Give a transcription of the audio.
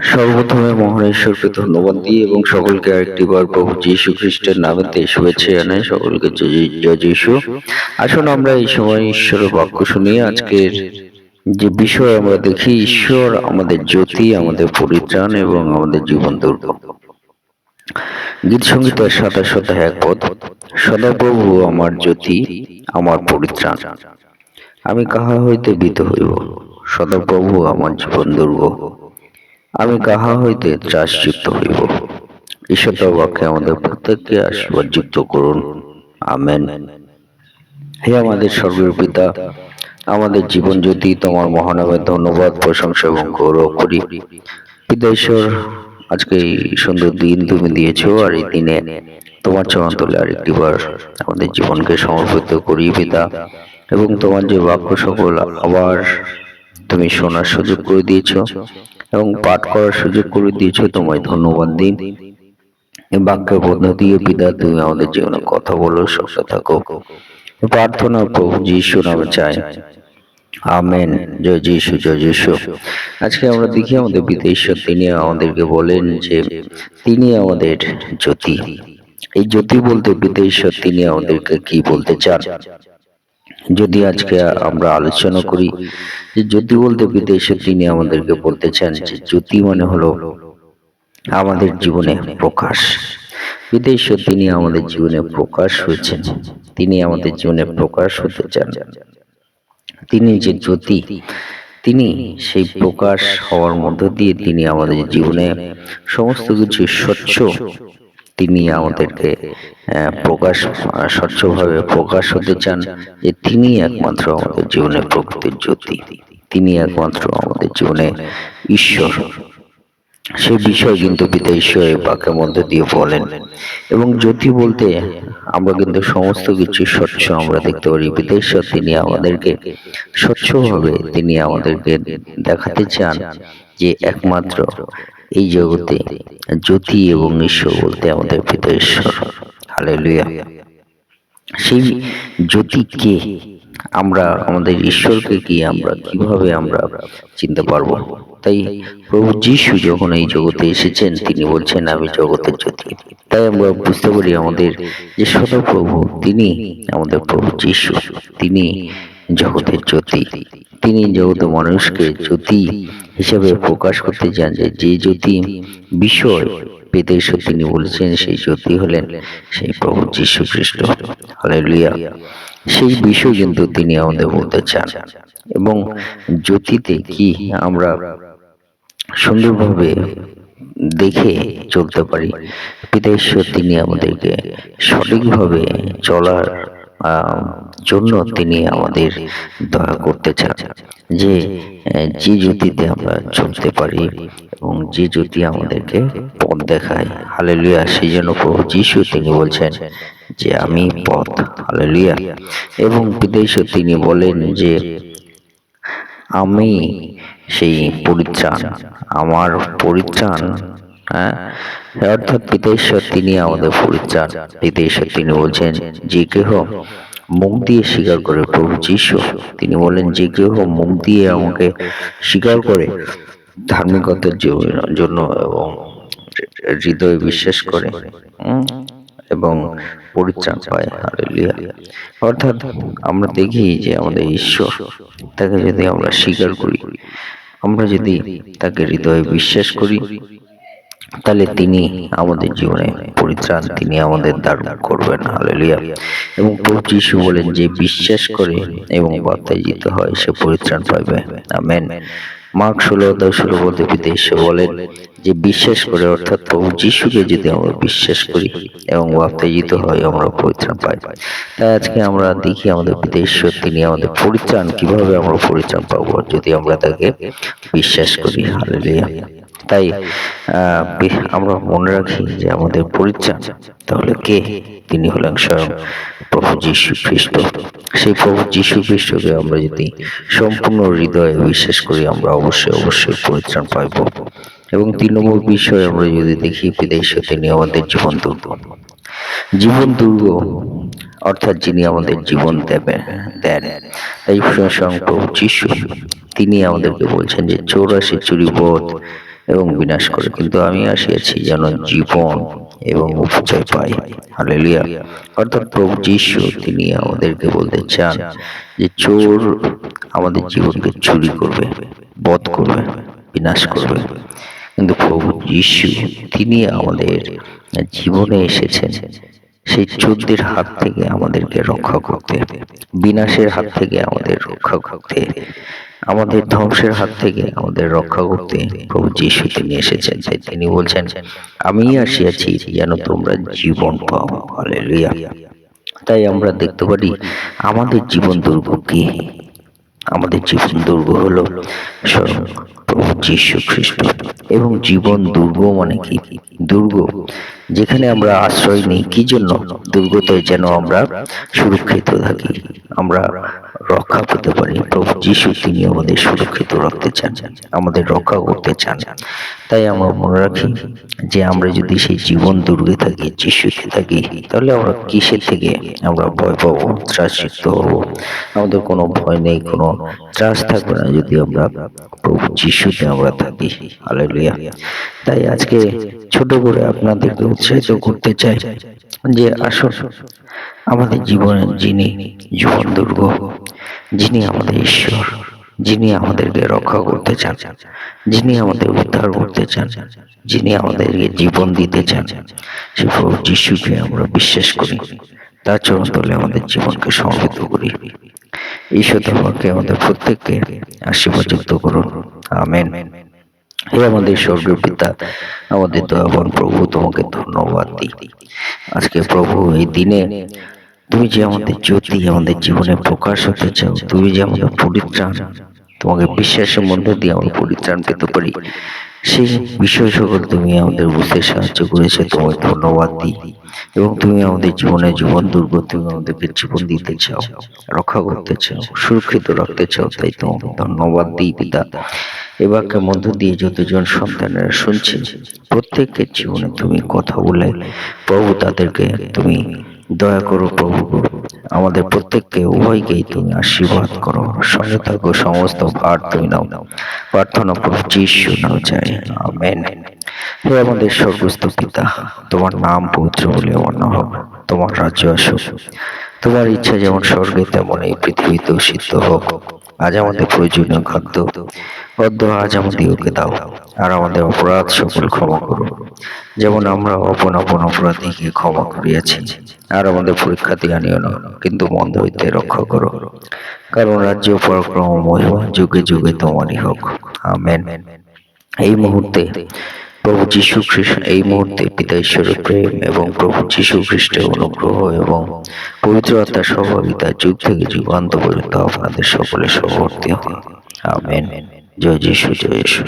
সর্বপ্রথমে মহান ঈশ্বরকে ধন্যবাদ দিই এবং সকলকে আরেকটি বার প্রভু যীশু খ্রিস্টের নামেতে শুভেচ্ছা জানাই, সকলকে জয় যীশু। আসুন আমরা এই সময় ঈশ্বরের বাক্য শুনি। আজকের যে বিষয় আমরা দেখি, ঈশ্বর আমাদের জ্যোতি, আমাদের পরিত্রাণ এবং আমাদের জীবন দুর্গ গীত সঙ্গীতের সাথে সাথে এক পদ, সদাপ্রভু আমার জ্যোতি, আমার পরিত্রাণ। আমি কাহা হইতে ভীত হইব? সদাপ্রভু আমার জীবন দুর্গ আমি কাহা হইতে ত্রাসযুক্ত হইব? ঈশ্বর বাক্যে আমাদের প্রত্যেককে আশীর্বাদ যুক্ত করুন। আমেন। হে আমাদের স্বর্গের পিতা আমাদের জীবন জ্যোতি তোমার মহানামে ধন্যবাদ, প্রশংসা এবং গৌরব করি। পিতা ঈশ্বর, আজকে এই সুন্দর দিন তুমি দিয়েছ, আর এই দিনে তোমার চরণ তলে আরেকটি বার আমাদের জীবনকে সমর্পিত করি পিতা। এবং তোমার যে বাক্য সকল আবার তুমি শোনার সুযোগ করে দিয়েছ এবং পাঠ করার সুযোগ করে দিয়েছ, তোমায় ধন্যবাদ দিন। এই বাক্যের দিয়ে পিতা তুমি আমাদের জীবনে কথা বলো, সঙ্গে থাকো। প্রার্থনা প্রভু যিশু নামে চাই। আমেন। জয় যিশু জয় যিশু। আজকে আমরা দেখি আমাদের পিতা ঈশ্বর তিনি আমাদেরকে বলেন যে, তিনি আমাদের জ্যোতি। এই জ্যোতি বলতে পিতা ঈশ্বর তিনি আমাদেরকে কি বলতে চান? যদি আজকে আমরা আলোচনা করি যে জ্যোতি বলতে বিদেশে তিনি আমাদেরকে বলতে চান যে জ্যোতি মানে হলো আমাদের জীবনে প্রকাশ। বিদেশে তিনি আমাদের জীবনে প্রকাশ হয়েছেন, তিনি আমাদের জীবনে প্রকাশ হতে চান। তিনি যে জ্যোতি, তিনি সেই প্রকাশ হওয়ার মধ্য দিয়ে তিনি আমাদের জীবনে সমস্ত কিছু স্বচ্ছ তিনি আমাদেরকে প্রকাশ স্বচ্ছভাবে প্রকাশ হতে চান যে তিনি একমাত্র আমাদের জীবনে প্রকৃতির জ্যোতি। তিনি একমাত্র আমাদের জীবনে ঈশ্বর। সে বিষয় কিন্তু পিতা ঈশ্বর বাক্যের মধ্যে দিয়ে বলেন। এবং জ্যোতি বলতে আমরা কিন্তু সমস্ত কিছু স্বচ্ছ আমরা দেখতে পারি। পিতা ঈশ্বর তিনি আমাদেরকে স্বচ্ছভাবে তিনি আমাদেরকে দেখাতে চান যে একমাত্র এই জগতে জ্যোতি এবং ঈশ্বর বলতে আমাদের পিতা ঈশ্বর। হালেলুয়া। সেই জ্যোতি কে আমরা, আমাদের ঈশ্বরকে কি আমরা, কীভাবে আমরা চিনতে পারব? তাই প্রভু যিশু যখন এই জগতে এসেছেন, তিনি বলছেন, আমি জগতের জ্যোতি। তাই আমরা বুঝতে পারি আমাদের যে সদাপ্রভু, তিনি আমাদের প্রভু যিশু। তিনি জগতের জ্যোতি। তিনি জগত মানুষকে জ্যোতি হিসেবে প্রকাশ করতে চান যে যে জ্যোতি বিষয় পেতে তিনি বলেছেন, সেই জ্যোতি হলেন সেই প্রভু যীশু খ্রিস্ট হালেলুয়া। সেই বিষয় কিন্তু তিনি আমাদের বলতে চান। এবং জ্যোতিতে কি আমরা সুন্দরভাবে দেখে চলতে পারি? পিতা তিনি আমাদেরকে সঠিকভাবে চলার জন্য তিনি আমাদের দয়া করতে চান যে যে জ্যোতিতে আমরা চলতে পারি এবং যে জ্যোতি আমাদেরকে পথ দেখায়, হালেলুয়া, সেই জন্য প্রভু যিশু তিনি বলছেন যে, আমি পথ, হালেলুয়া। এবং বিদেশ তিনি বলেন যে, আমি সেই পরিত্রাণ, আমার পরিত্রাণ হ্যাঁ? অর্থাৎ পিতেশ্বর তিনি আমাদের পরিত্রাণ পিতেশ্বর তিনি বলছেন, যে কেহ মুখ দিয়ে স্বীকার করে প্রভু যিশু। তিনি বলেন যে কেহ মুখ দিয়ে আমাকে স্বীকার করে ধার্মিকতার জন্য এবং হৃদয়ে বিশ্বাস করে এবং পরিত্রাণ পায়। হালেলুয়া। অর্থাৎ আমরা দেখি যে আমাদের ঈশ্বর তাকে যদি আমরা স্বীকার করি, আমরা যদি তাকে হৃদয়ে বিশ্বাস করি তাহলে তিনি আমাদের জীবনে পরিত্রাণ তিনি আমাদের দারুণ করবেন। হালেলুয়া এবং প্রভু যিশু বলেন যে বিশ্বাস করে এবং বার্তায় হয় সে পরিত্রাণ পাইবে। আমেন মার্ক ষোলো অধ্যায় ষোলো বলতে বিদেশে বলেন যে বিশ্বাস করে অর্থাৎ প্রভু যিশুকে যদি আমরা বিশ্বাস করি এবং বাপ্তাজিত হয় আমরা পরিত্রাণ পাই। তাই আজকে আমরা দেখি আমাদের বিদেশ তিনি আমাদের পরিত্রাণ কীভাবে আমরা পরিত্রাণ পাবো? যদি আমরা তাকে বিশ্বাস করি হালেলুয়া তাই আমরা মনে রাখি যে আমাদের পরিত্রাণ তাহলে কে? তিনি হলেন স্বয়ং প্রভু যীশু খ্রিস্ট সেই প্রভু যীশু খ্রিস্টকে আমরা যদি সম্পূর্ণ হৃদয়ে বিশ্বাস করি আমরা অবশ্যই অবশ্যই পরিত্রাণ পাইব। এবং তিন নম্বর বিষয় আমরা যদি দেখি বিদেশে তিনি আমাদের জীবন দুর্গ। জীবন দুর্গ অর্থাৎ যিনি আমাদের জীবন দেবেন দেন। তাই স্বয়ং প্রভু যিশু তিনি আমাদেরকে বলছেন যে চৌরাশি চুরি বোধ এবং বিনাশ করে। কিন্তু আমি আসিয়াছি যেন জীবন এবং উপচয় পাই। হালেলুয়া। অর্থাৎ প্রভু যিশু, তিনি আমাদেরকে বলতে চান যে চোর আমাদের জীবনকে চুরি করবে, বধ করবে, বিনাশ করবে। কিন্তু প্রভু যিশু, তিনি আমাদের জীবনে এসেছেন। সেই চোদ্দের হাত থেকে আমাদেরকে রক্ষা করতে, বিনাশের হাত থেকে আমাদের রক্ষা করতে। আমাদের ধ্বংসের হাত থেকে আমাদের রক্ষা করতে প্রভু যিশু তিনি এসেছেন। তাই তিনি বলছেন আমি আসিয়াছি যেন তোমরা জীবন পাও। হালেলুয়া। তাই আমরা দেখতে পারি আমাদের জীবন দুর্গ কি? আমাদের জীবন দুর্গ হলো স্বয়ং প্রভু যীশু খ্রিস্ট। এবং জীবন দুর্গ মানে কি? দুর্গ যেখানে আমরা আশ্রয় নিই, কি জন্য? দুর্গতয় যেন আমরা সুরক্ষিত থাকি, আমরা রক্ষা পেতে পারি। প্রভু যীশু, তিনি আমাদের সুরক্ষিত রাখতে চান, আমাদের রক্ষা করতে চান। তাই আমরা মনে রাখি যে আমরা যদি সেই জীবন দুর্গে থাকি, যিশুতে থাকি, তাহলে আমরা কিসের থেকে আমরা ভয় পাবো? ত্রাসযুক্ত হব। আমাদের কোনো ভয় নেই, কোনো ত্রাস থাকবে না যদি আমরা প্রভু যিশুতে আমরা থাকি। হালেলুয়া। তাই আজকে ছোট করে আপনাদেরকে উৎসাহিত করতে চাই যে আসুন আমাদের জীবনে যিনি জীবন দুর্গ, যিনি আমাদের ঈশ্বর, যিনি আমাদেরকে রক্ষা করতে চান, যিনি আমাদের উদ্ধার করতে চান, যিনি আমাদেরকে জীবন দিতে চান, সে প্রভু যিশুকে আমরা বিশ্বাস করি। তার চরণ তলে আমাদের জীবনকে সমবেত করি। ঈশ্বর তোমাকে আমাদের প্রত্যেককে আশীর্বাদ যুক্ত করুন। আমেন। হে আমাদের স্বর্গীয় পিতা, আমাদের দয়াবান প্রভু, তোমাকে ধন্যবাদ দিই। আজকে প্রভু, এই দিনে তুমি যে আমাদের জ্যোতি, আমাদের জীবনে প্রকাশ হতে চাও, তুমি যে আমাদের পরিত্রাণ, তোমাকে বিশ্বাসের মধ্যে দিয়ে আমরা পরিত্রাণ পেতে পারি, সেই বিষয় সকল তুমি আমাদের বুঝতে সাহায্য করেছে, তোমাকে ধন্যবাদ দিই। এবং তুমি আমাদের জীবনে জীবন দুর্গ, তুমি আমাদেরকে জীবন দিতে চাও, রক্ষা করতে চাও, সুরক্ষিত রাখতে চাও, তাই তোমাকে ধন্যবাদ দিই, পিতা। এ বাক্যের মধ্য দিয়ে যতজন সন্তানেরা শুনছে, প্রত্যেকের জীবনে তুমি কথা বলে প্রভু তাদেরকে তুমি দয়া করো, প্রভু আমাদের প্রত্যেককে উভয়কেই তুমি আশীর্বাদ করো সঙ্গে থাকো সমস্ত ভার তুমি নাও। প্রার্থনা প্রভু যিশু নাও চাই আমেন। হে আমাদের স্বর্গস্থ পিতা, তোমার নাম পবিত্র বলে অন্য হোক তোমার রাজ্য আসুক। তোমার ইচ্ছা যেমন স্বর্গে তেমন এই পৃথিবীতেও সিদ্ধ হোক। আজ আমাদের প্রয়োজনীয় খাদ্য অদ্য আজ আমাদেরকে দাও। আর আমাদের অপরাধ সকল ক্ষমা করো। যেমন আমরা অপন অপন অপরাধীকে ক্ষমা করিয়াছি, আর আমাদের পরীক্ষাতে আনিও না, কিন্তু মন্দ হইতে রক্ষা করো। কারণ রাজ্য পরাক্রম মহিমা যুগে যুগে তোমারই হোক। আমেন। এই মুহূর্তে প্রভু যীশু খ্রিস্ট এই মুহূর্তে পিতা ঈশ্বরের প্রেম এবং প্রভু যীশু খ্রিস্টের অনুগ্রহ এবং পবিত্র আত্মার সহভাগিতা যুগ থেকে যুগান্ত পর্যন্ত আপনাদের সকলের সহবর্তী হন। আমেন। জয় যীশু জয় যীশু।